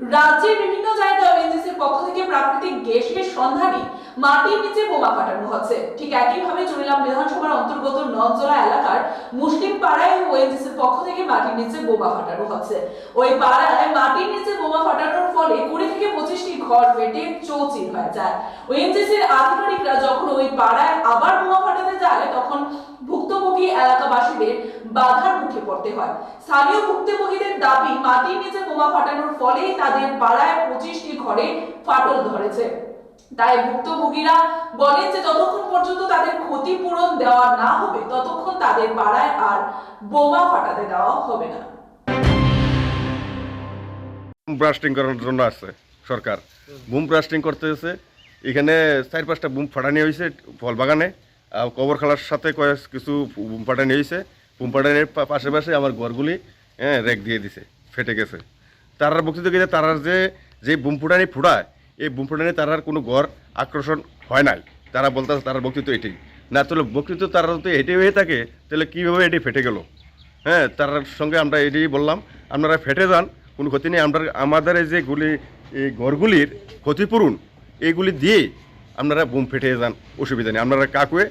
রাজ্যের বিভিন্ন জায়গায় ওএনজিসির পক্ষ থেকে প্রাকৃতিক গ্যাসের সন্ধানে মাটির নিচে বোমা ফাটানো হচ্ছে। ঠিক একইভাবে চুরিলাম বিধানসভার অন্তর্গত নজলা এলাকার মুসলিম পাড়ায় ওএনজিসির পক্ষ থেকে মাটির নিচে বোমা ফাটানো হচ্ছে। ওই পাড়ায় মাটির নিচে বোমা ফাটানোর ফলে কুড়ি থেকে পঁচিশটি ঘর বেটে চৌচির হয়ে যায়। ওএনজিসির আধিকারিকরা যখন ওই পাড়ায় আবার বোমা ফাটাতে যায় তখন ভুক্তভোগী এলাকাবাসীদের বাধার মুখে পড়তে হয়। স্থানীয় ভুক্তভোগীদের দাবি, মাটির নিচে বোমা ফাটানোর ফলেই তাদের পাড়ায় পঁচিশটি ঘরে ফাটল ধরেছে। তাই ভুক্তভোগীরা বলেন যে, যতক্ষণ পর্যন্ত তাদের ক্ষতিপূরণ দেওয়া না হবে, ততক্ষণ তাদের পাড়ায় আর বোমা ফাটাতে দেওয়া হবে না। ব্রাস্টিং করার জন্য আসছে সরকার। বুম ব্রাস্টিং করতে এসে এখানে চার পাঁচটা বুম ফাটানি হয়েছে ফল বাগানে কবর খালার সাথে কয়েক কিছু বুম ফাটানি হয়েছে বুম পা- পাশে পাশে আমার ঘরগুলি হ্যাঁ রেক দিয়ে দিছে, ফেটে গেছে। তারার বক্তৃতা গেছে তারার যে যে বুমফুটানি ফুটায়, এই বুমফুটানি তারার কোনো ঘর আকর্ষণ হয় নাই। তারা বলতে তারার বক্তৃতা এটাই না, তাহলে বক্তৃতা তারা যদি এটাই হয়ে থাকে, তাহলে কীভাবে এটি ফেটে গেল? হ্যাঁ তার সঙ্গে আমরা এটাই বললাম, আপনারা ফেটে যান, কোনো ক্ষতি নেই। আমরা, আমাদের এই যে গুলি, এই ঘরগুলির ক্ষতিপূরণ এইগুলি দিয়ে আপনারা বুম ফেটে যান, অসুবিধা নেই। আপনারা কাকুয়ে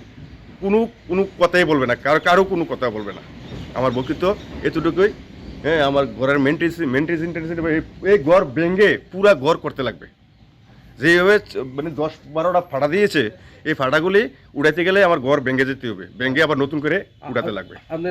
কোনো কোনো কথাই বলবে না কারও কারও কোনো কথা বলবে না। আমার বক্তৃত এতটুকুই। হ্যাঁ আমার ঘরের মেনটেন্স মেনটেন্স এই ঘর ভেঙে পুরা ঘর করতে লাগবে। যেভাবে মানে দশ বারোটা ফাটা দিয়েছে এই ফাটাগুলি উড়াইতে গেলে আমার ঘর ভেঙে যেতে হবে। ভেঙে আবার নতুন করে উড়াতে লাগবে।